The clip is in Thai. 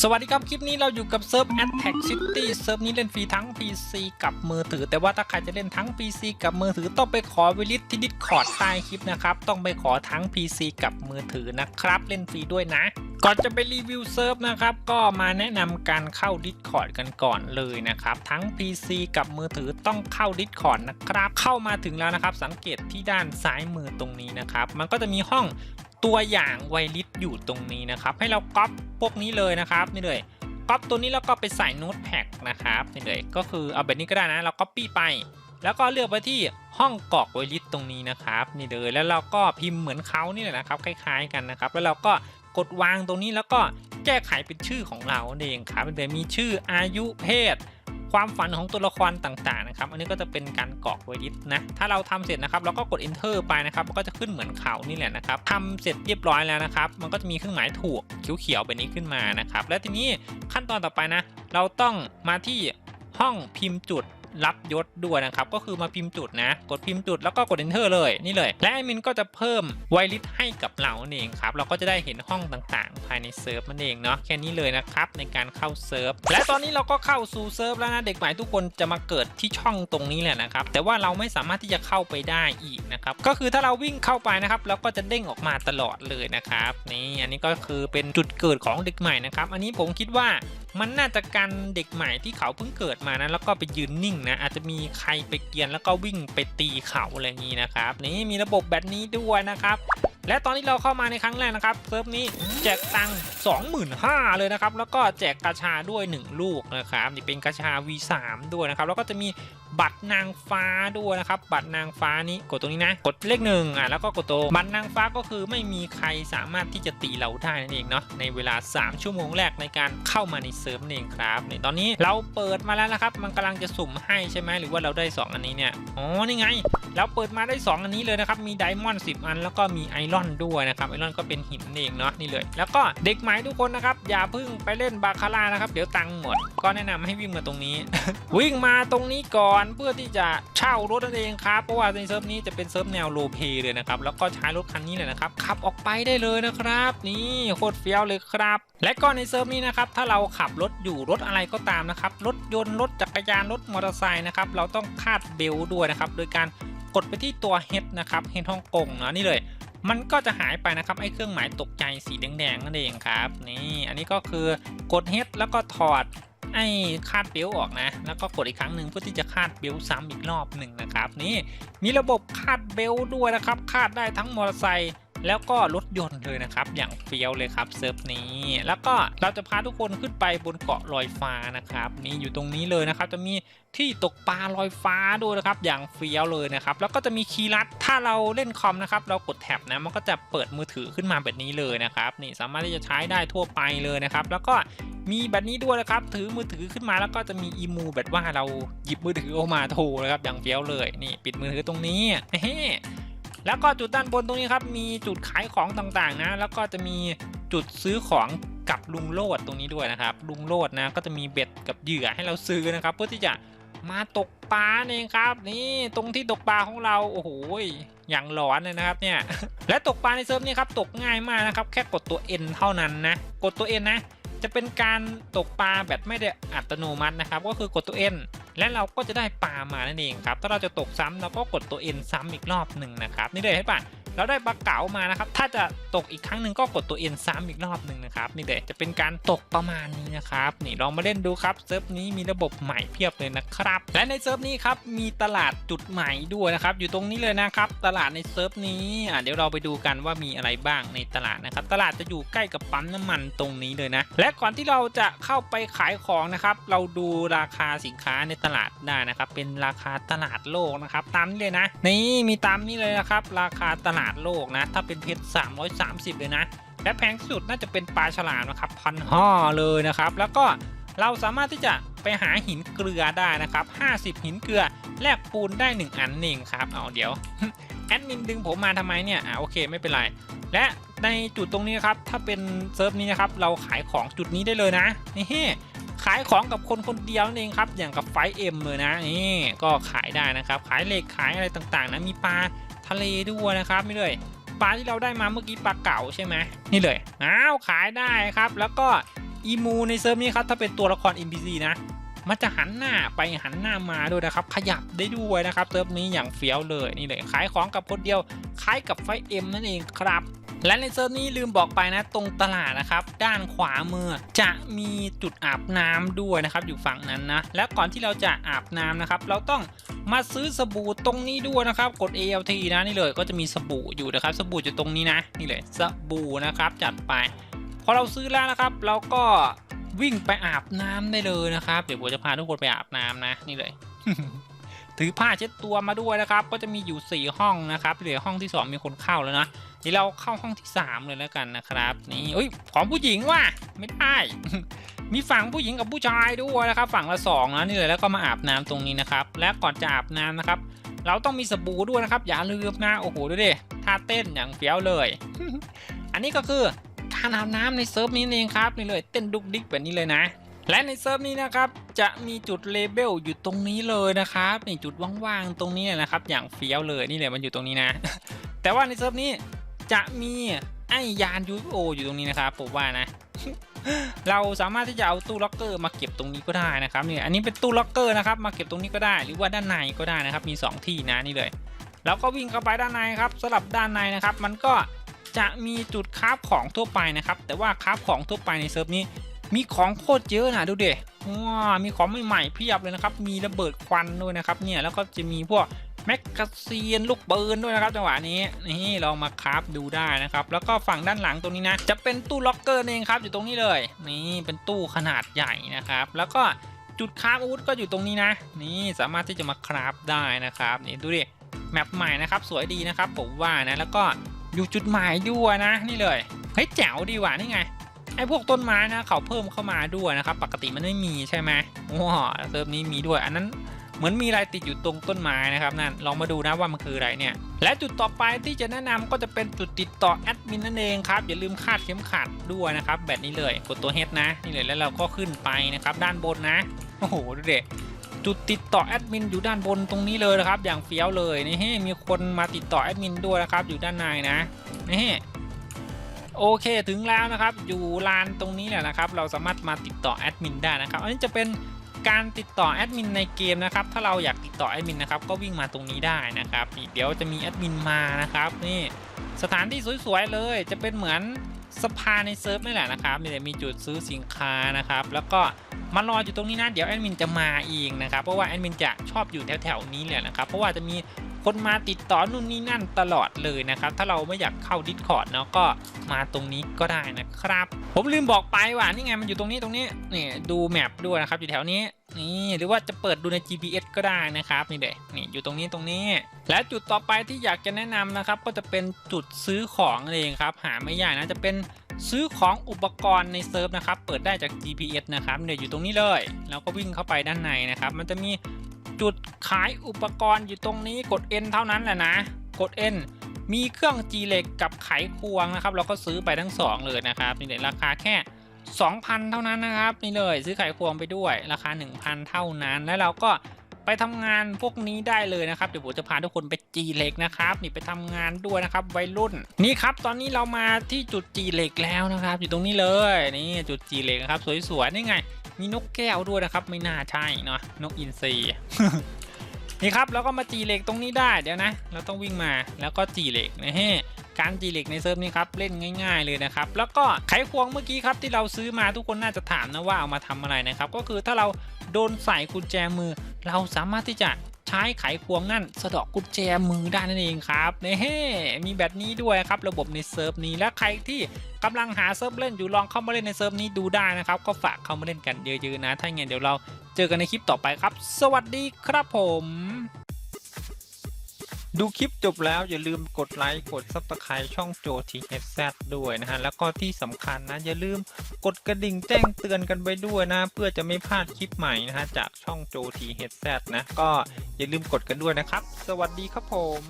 สวัสดีครับ คลิปนี้เราอยู่กับเซิร์ฟ Attack City เซิร์ฟนี้เล่นฟรีทั้ง PC กับมือถือ แต่ว่าถ้าใครจะเล่นทั้ง PC กับมือถือต้องไปขอวิลิตที่ดิสคอร์ดใต้คลิปนะครับ ต้องไปขอทั้ง PC กับมือถือนะครับ เล่นฟรีด้วยนะ ก่อนจะไปรีวิวเซิร์ฟนะครับ ก็มาแนะนำการเข้า Discord กันก่อนเลยนะครับ ทั้ง PC กับมือถือต้องเข้า Discord นะครับ เข้ามาถึงแล้วนะครับ สังเกตที่ด้านซ้ายมือตรงนี้นะครับ มันก็จะมีห้อง ตัวอย่างไวลิสอยู่ตรงนี้นะครับ ให้เราก๊อปพวกนี้เลยนะครับนี่เลยก๊อปตัวนี้แล้วก็ไปใส่โน้ตแพ็กนะครับนี่เลยก็คือเอาแบบนี้ก็ได้นะ เราก๊อปปี้ไป แล้วก็เลือกไปที่ห้องกรอกไวลิสตรงนี้นะครับนี่เลยแล้วเราก็พิมพ์เหมือนเขานี่แหละนะครับ คล้ายๆกันนะครับ แล้วเราก็กดวางตรงนี้แล้วก็แก้ไขเป็นชื่อของเราเองครับเดี๋ยวมีชื่ออายุเพศ ความฝันของตัวละครต่างๆนะครับ อันนี้ก็จะเป็นการกรอกไวดิสนะ ถ้าเราทำเสร็จนะครับเราก็กด enter ไปนะครับมันก็จะขึ้นเหมือนเขานี่แหละนะครับทำเสร็จเรียบร้อยแล้วนะครับ มันก็จะมีเครื่องหมายถูกเขียวๆแบบนี้ขึ้นมานะครับ และทีนี้ขั้นตอนต่อไปนะ เราต้องมาที่ห้องพิมพ์จุด รับยศด้วยนะครับ ก็คือมาพิมพ์จุดนะ กดพิมพ์จุดแล้วก็กด enter เลยนี่เลย และแอดมินก็จะเพิ่มไวลิสให้กับเราเองครับ เราก็จะได้เห็นห้องต่างๆ ภายในเซิร์ฟมันเองเนาะแค่นี้เลยนะครับในการเข้าเซิร์ฟและตอนนี้เราก็เข้าสู่เซิร์ฟแล้วนะเด็กใหม่ทุกคนจะมาเกิดที่ช่องตรงนี้แหละนะครับแต่ว่าเราไม่สามารถที่จะเข้าไปได้อีกนะครับก็คือถ้าเราวิ่งเข้าไปนะครับเราก็จะเด้งออกมาตลอดเลยนะครับนี่อันนี้ก็คือเป็นจุดเกิดของเด็กใหม่นะครับอันนี้ผมคิดว่า มันน่าจะกันเด็กใหม่ที่เขาเพิ่งเกิดมานะแล้วก็ไปยืนนิ่งนะอาจจะมีใครไปเกียนแล้วก็วิ่งไปตีเขาอะไรอย่างนี้นะครับนี่มีระบบแบบนี้ด้วยนะครับ และตอนที่เราเข้ามาในครั้งแรกนะครับเซิร์ฟนี้แจกตังค์25,000เลยนะครับแล้วก็แจกกาชาด้วย 1 ลูกนะครับนี่เป็นกาชา V3 ด้วยนะครับแล้วก็จะมีบัตรนางฟ้าด้วยนะครับ บัตรนางฟ้านี้กดตรงนี้นะ กดเลขหนึ่งอะแล้วก็กดตัวบัตรนางฟ้าก็คือไม่มีใครสามารถที่จะตีเราได้นั่นเองเนาะในเวลา 3 ชั่วโมงแรกในการเข้ามาในเซิร์ฟนั่นเองครับในตอนนี้เราเปิดมาแล้วนะครับ มันกำลังจะสุ่มให้ใช่ไหมหรือว่าเราได้ 2 อันนี้เนี่ยอ๋อนี่ไง เราเปิดมาได้ 2 อันนี้เลยนะครับมีไดมอนด์10 อันแล้วก็มีไอรอนด้วยนะครับไอรอนก็เป็นหินเองเนาะนี่เลย แล้วก็เด็กใหม่ทุกคนนะครับอย่าเพิ่งไปเล่นบาคาร่านะครับเดี๋ยวตังค์หมด ก็แนะนำให้วิ่งมาตรงนี้ วิ่งมาตรงนี้ก่อนเพื่อที่จะเช่ารถนั่นเองครับเพราะว่าในเซิร์ฟนี้จะเป็นเซิร์ฟแนวโลเพเลยนะครับแล้วก็ใช้รถคันนี้เลยนะครับขับออกไปได้เลยนะครับ นี่โคตรเฟี้ยวเลยครับ และก็ในเซิร์ฟนี้นะครับถ้าเราขับรถอยู่รถอะไรก็ตามนะครับรถยนต์รถจักรยานรถมอเตอร์ไซค์นะครับเราต้องคาดเบลต์ด้วยนะครับโดยการกดไปที่ตัว Head นะครับ Head ฮ่องกงนะนี่เลย มันก็จะหายไปนะครับไอ้เครื่องหมายตกใจสีแดงๆนั่นเองครับนี่อันนี้ก็คือกด Head แล้วก็ถอดไอ้คาดเบลต์ออกนะ แล้วก็กดอีกครั้งหนึ่งเพื่อที่จะคาดเบลต์ซ้ำอีกรอบหนึ่งนะครับนี่มีระบบคาดเบลต์ด้วยนะครับคาดได้ทั้งมอเตอร์ไซค์ แล้วก็รถยนต์เลยนะครับ อย่างเฟี้ยวเลยครับเซิร์ฟนี้ แล้วก็เราจะพาทุกคนขึ้นไปบนเกาะลอยฟ้านะครับ นี่อยู่ตรงนี้เลยนะครับ จะมีที่ตกปลาลอยฟ้าด้วยนะครับ อย่างเฟี้ยวเลยนะครับ แล้วก็จะมีคีย์ลัด ถ้าเราเล่นคอมนะครับ เรากดแท็บนะ มันก็จะเปิดมือถือขึ้นมาแบบนี้เลยนะครับ นี่สามารถที่จะใช้ได้ทั่วไปเลยนะครับ แล้วก็มีแบบนี้ด้วยนะครับ ถือมือถือขึ้นมาแล้วก็จะมีอีมูแบบว่าเราหยิบมือถือออกมาโทรนะครับ อย่างเฟี้ยวเลย นี่ ปิดมือถือตรงนี้เฮ้ แล้วก็จุดด้านบนตรงนี้ครับมีจุดขายของต่างๆนะ แล้วก็จะมีจุดซื้อของกับลุงโลดตรงนี้ด้วยนะครับ ลุงโลดนะก็จะมีเบ็ดกับเหยื่อให้เราซื้อนะครับ เพื่อที่จะมาตกปลาเองครับ นี่ตรงที่ตกปลาของเราโอ้โหอย่างหลอนเลยนะครับเนี่ยและตกปลาในเซิร์ฟนี้ครับตกง่ายมากนะครับ แค่กดตัว N เท่านั้นนะกดตัว N นะ จะเป็นการตกปลาแบบไม่ได้อัตโนมัตินะครับ ก็คือกดตัว N และเราก็จะได้ปลามานั่นเองครับ ถ้าเราจะตกซ้ำเราก็กดตัว N ซ้ำอีกรอบหนึ่งนะครับ นี่เลยให้ป่ะเราได้ปลาเก๋ามานะครับ ถ้าจะตกอีกครั้งหนึ่งก็กดตัว N ซ้ำอีกรอบหนึ่งนะครับ นี่เลยจะเป็นการตกประมาณนี้นะครับ นี่ลองมาเล่นดูครับ เซิร์ฟนี้มีระบบใหม่เพียบเลยนะครับ และในเซิร์ฟนี้ครับมีตลาดจุดใหม่ด้วยนะครับ อยู่ตรงนี้เลยนะครับ ตลาดในเซิร์ฟนี้อะเดี๋ยวเราไปดูกันว่ามีอะไรบ้างในตลาดนะครับ ตลาดจะอยู่ใกล้กับปั๊มน้ำมันตรงนี้เลยนะ และก่อนที่เราจะเข้าไปขายของนะครับ เราดูราคาสินค้าในตลาดได้นะครับ เป็นราคาตลาดโลกนะครับ ตามนี้เลยนะ นี่มีตามนี้เลยนะครับ ราคาตลาดโลกนะ ถ้าเป็นเพชร330 เลยนะ และแพงที่สุดน่าจะเป็นปลาฉลามนะครับพันห้าเลยนะครับ แล้วก็เราสามารถที่จะไปหาหินเกลือได้นะครับ 50 หินเกลือแลกปูนได้ 1 อันเองครับ เอาเดี๋ยวแอดมินดึงผมมาทำไมเนี่ย อ่าโอเคไม่เป็นไร และในจุดตรงนี้ครับ ถ้าเป็นเซิร์ฟนี้นะครับ เราขายของจุดนี้ได้เลยนะ นี่ ขายของกับคนคนเดียวนั่นเองครับ อย่างกับไฟเอ็มเลยนะนี่ก็ขายได้นะครับ ขายเหล็กขายอะไรต่างๆนะมีปลาทะเลด้วยนะครับนี่เลยปลาที่เราได้มาเมื่อกี้ปลาเก๋าใช่ไหมนี่เลยอ้าวขายได้ครับ แล้วก็อีมูในเซิร์ฟนี้ครับถ้าเป็นตัวละคร NPC นะมันจะหันหน้าไปหันหน้ามาด้วยนะครับ ขยับได้ด้วยนะครับเซิร์ฟนี้อย่างเฟี้ยวเลยนี่เลยขายของกับคนเดียวคล้ายกับไฟเอ็มนั่นเองครับ และในเซิร์ฟนี้ลืมบอกไปนะตรงตลาดนะครับ ด้านขวามือจะมีจุดอาบน้ำด้วยนะครับอยู่ฝั่งนั้นนะ และก่อนที่เราจะอาบน้ำนะครับ เราต้องมาซื้อสบู่ตรงนี้ด้วยนะครับ กด ALT นะนี่เลยก็จะมีสบู่อยู่นะครับ สบู่อยู่ตรงนี้นะ นี่เลยสบู่นะครับ จัดไปพอเราซื้อแล้วนะครับ เราก็วิ่งไปอาบน้ำได้เลยนะครับ เดี๋ยวผมจะพาทุกคนไปอาบน้ำนะ นี่เลย ถือผ้าเช็ดตัวมาด้วยนะครับ ก็จะมีอยู่ 4 ห้องนะครับเหลือห้องที่ 2 มีคนเข้าแล้วนะ เดี๋ยวเราเข้าห้องที่ 3 เลยแล้วกันนะครับ นี่เอ้ยของผู้หญิงว่ะไม่ได้ มีฝั่งผู้หญิงกับผู้ชายด้วยนะครับ ฝั่งละสองนะนี่เลยแล้วก็มาอาบน้ำตรงนี้นะครับ และก่อนจะอาบน้ำนะครับ เราต้องมีสบู่ด้วยนะครับ อย่าลืมนะโอ้โหดูดิท่าเต้นอย่างเฟี้ยวเลย อันนี้ก็คือการอาบน้ำในเซิร์ฟนี้เองครับนี่เลยเต้นดุกดิกแบบนี้เลยนะและในเซิร์ฟนี้นะครับจะมีจุดเลเบลอยู่ตรงนี้เลยนะครับนี่จุดว่างๆตรงนี้นะครับ อย่างเฟี้ยวเลยนี่เลยมันอยู่ตรงนี้นะ แต่ว่าในเซิร์ฟนี้ จะมีไอ้ยานยูโออยู่ตรงนี้นะครับผมว่านะ เราสามารถที่จะเอาตู้ล็อกเกอร์มาเก็บตรงนี้ก็ได้นะครับนี่อันนี้เป็นตู้ล็อกเกอร์นะครับมาเก็บตรงนี้ก็ได้ หรือว่าด้านในก็ได้นะครับ มี 2 ที่นะนี่เลยแล้วก็วิ่งเข้าไปด้านในครับสลับด้านในนะครับ มันก็จะมีจุดคาฟของทั่วไปนะครับ แต่ว่าคาฟของทั่วไปในเซิร์ฟนี้มีของโคตรเยอะนะดูเด็ว้ามีของใหม่ๆเพียบเลยนะครับ มีระเบิดควันด้วยนะครับเนี่ยแล้วก็จะมีพวก แมกกาซีนลูกปืนด้วยนะครับจังหวะนี้นี่ลองมาคราฟดูได้นะครับ แล้วก็ฝั่งด้านหลังตรงนี้นะ จะเป็นตู้ล็อกเกอร์เองครับอยู่ตรงนี้เลย นี่เป็นตู้ขนาดใหญ่นะครับ แล้วก็จุดคราฟอาวุธก็อยู่ตรงนี้นะ นี่สามารถที่จะมาคราฟได้นะครับ นี่ดูดิแมปใหม่นะครับ สวยดีนะครับ ผมว่านะแล้วก็อยู่จุดหมายด้วยนะ นี่เลยเฮ้ยแจ๋วดีว่ะนี่ไงไอ้พวกต้นไม้นะเขาเพิ่มเข้ามาด้วยนะครับ ปกติมันไม่มีใช่ไหมว้าเซิร์ฟนี้มีด้วย อันนั้น เหมือนมีอะไรติดอยู่ตรงต้นไม้นะครับนั่นลองมาดูนะว่ามันคืออะไรเนี่ย และจุดต่อไปที่จะแนะนำก็จะเป็นจุดติดต่อแอดมินนั่นเองครับอย่าลืมคาดเข็มขัดด้วยนะครับแบบนี้เลยกดตัวเฮดนะนี่เลยแล้วเราก็ขึ้นไปนะครับด้านบนนะโอ้โหดูเด็จุดติดต่อแอดมินอยู่ด้านบนตรงนี้เลยนะครับ อย่างเฟี้ยวเลยนี่เฮ้มีคนมาติดต่อแอดมินด้วยนะครับ อยู่ด้านในนะนี่โอเคถึงแล้วนะครับ อยู่ลานตรงนี้แหละนะครับ เราสามารถมาติดต่อแอดมินได้นะครับ อันนี้จะเป็น การติดต่อแอดมินในเกมนะครับ ถ้าเราอยากติดต่อแอดมินนะครับ ก็วิ่งมาตรงนี้ได้นะครับนี่เดี๋ยวจะมีแอดมินมานะครับ นี่สถานที่สวยๆเลย จะเป็นเหมือนสภาในเซิร์ฟนี่แหละนะครับมีมีจุดซื้อสินค้านะครับ แล้วก็มารออยู่ตรงนี้นะ เดี๋ยวแอดมินจะมาเองนะครับ เพราะว่าแอดมินจะชอบอยู่แถวๆนี้แหละนะครับ เพราะว่าจะมี คนมาติดต่อนู่นนี่นั่นตลอดเลยนะครับ ถ้าเราไม่อยากเข้า Discord เนาะก็มาตรงนี้ก็ได้นะครับ ผมลืมบอกไปว่านี่ไงมันอยู่ตรงนี้ตรงนี้นี่ดูแมปด้วยนะครับอยู่แถวนี้นี่หรือว่าจะเปิดดูใน GPS ก็ได้นะครับนี่เด็นี่อยู่ตรงนี้ตรงนี้ และจุดต่อไปที่อยากจะแนะนำนะครับ ก็จะเป็นจุดซื้อของเองครับ หาไม่ยากนะจะเป็นซื้อของอุปกรณ์ในเซิร์ฟนะครับ เปิดได้จาก GPS นะครับเนี่ยอยู่ตรงนี้เลย แล้วก็วิ่งเข้าไปด้านในนะครับ มันจะมี จุดขายอุปกรณ์อยู่ตรงนี้กด N เท่านั้นแหละนะ กด N มีเครื่องจีเหล็กกับไขควงนะครับ เราก็ซื้อไปทั้ง 2 เลยนะครับนี่เลยราคาแค่ 2,000 เท่านั้นนะครับนี่เลยซื้อไขควงไปด้วยราคา 1,000 เท่านั้น แล้วเราก็ไปทำงานพวกนี้ได้เลยนะครับเดี๋ยวผมจะพาทุกคนไปจีเหล็กนะครับนี่ไปทำงานด้วยนะครับวัยรุ่นนี่ครับ ตอนนี้เรามาที่จุดจีเหล็กแล้วนะครับ อยู่ตรงนี้เลยนี่จุดจีเหล็กนะครับ สวยๆนี่ไง มีนกแก้วด้วยนะครับ ไม่น่าใช่เนาะนกอินทรีนี่ครับแล้วก็มาจีเหล็กตรงนี้ได้เดี๋ยวนะ เราต้องวิ่งมาแล้วก็จีเหล็กนะฮะการจีเหล็กในเซิร์ฟนี้ครับเล่นง่าย ๆเลยนะครับแล้วก็ไขควงเมื่อกี้ครับที่เราซื้อมาทุกคนน่าจะถามนะว่าเอามาทำอะไรนะครับ ก็คือถ้าเราโดนใส่กุญแจมือ เราสามารถที่จะ ใช้ไขควงนั่นสะดอกกุญแจมือได้นั่นเองครับเน่มีแบบนี้ด้วยครับระบบในเซิร์ฟนี้และใครที่กำลังหาเซิร์ฟเล่นอยู่ลองเข้ามาเล่นในเซิร์ฟนี้ดูได้นะครับ ก็ฝากเข้ามาเล่นกันเยอะๆนะ ถ้าอย่างนั้นเดี๋ยวเราเจอกันในคลิปต่อไปครับ สวัสดีครับผมดูคลิปจบแล้วอย่าลืมกดไลค์กดซับสไครต์ช่องโจทีเอซด้วยนะฮะ แล้วก็ที่สำคัญนะ อย่าลืมกดกระดิ่งแจ้งเตือนกันไปด้วยนะ เพื่อจะไม่พลาดคลิปใหม่นะฮะ จากช่องโจทีเอซนะ ก็ อย่าลืมกดกันด้วยนะครับ สวัสดีครับผม